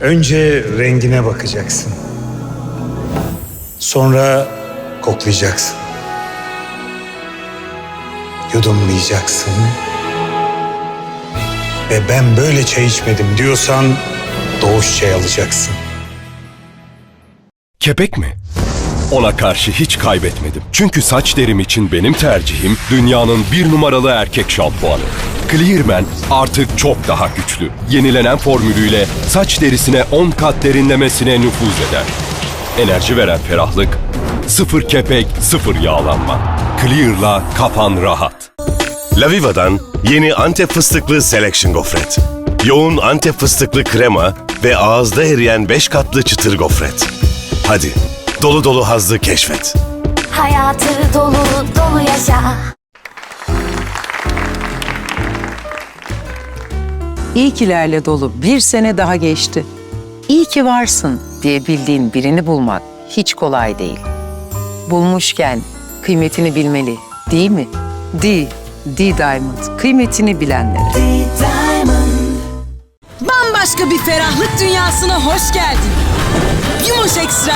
Önce rengine bakacaksın. Sonra koklayacaksın. Yudumlayacaksın. Ve ben böyle çay içmedim diyorsan doğuş çay alacaksın. Kepek mi? Ona karşı hiç kaybetmedim. Çünkü saç derim için benim tercihim dünyanın bir numaralı erkek şampuanı. Clearman artık çok daha güçlü. Yenilenen formülüyle saç derisine 10 kat derinlemesine nüfuz eder. Enerji veren ferahlık, sıfır kepek, sıfır yağlanma. Clear'la kafan rahat. Laviva'dan yeni Antep fıstıklı Selection gofret. Yoğun Antep fıstıklı krema ve ağızda eriyen 5 katlı çıtır gofret. Hadi dolu dolu hazlı keşfet. Hayatı dolu dolu yaşa. İyi kilerle dolu bir sene daha geçti. İyi ki varsın diye bildiğin birini bulmak hiç kolay değil. Bulmuşken kıymetini bilmeli, değil mi? D, D Diamond, kıymetini bilenlere. Bambaşka bir ferahlık dünyasına hoş geldin. Yumoş Ekstra,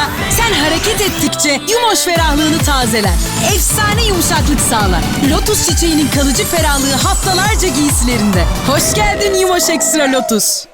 sen hareket ettikçe Yumoş ferahlığını tazeler. Efsane yumuşaklık sağlar. Lotus çiçeğinin kalıcı ferahlığı haftalarca giysilerinde. Hoş geldin Yumoş Ekstra Lotus.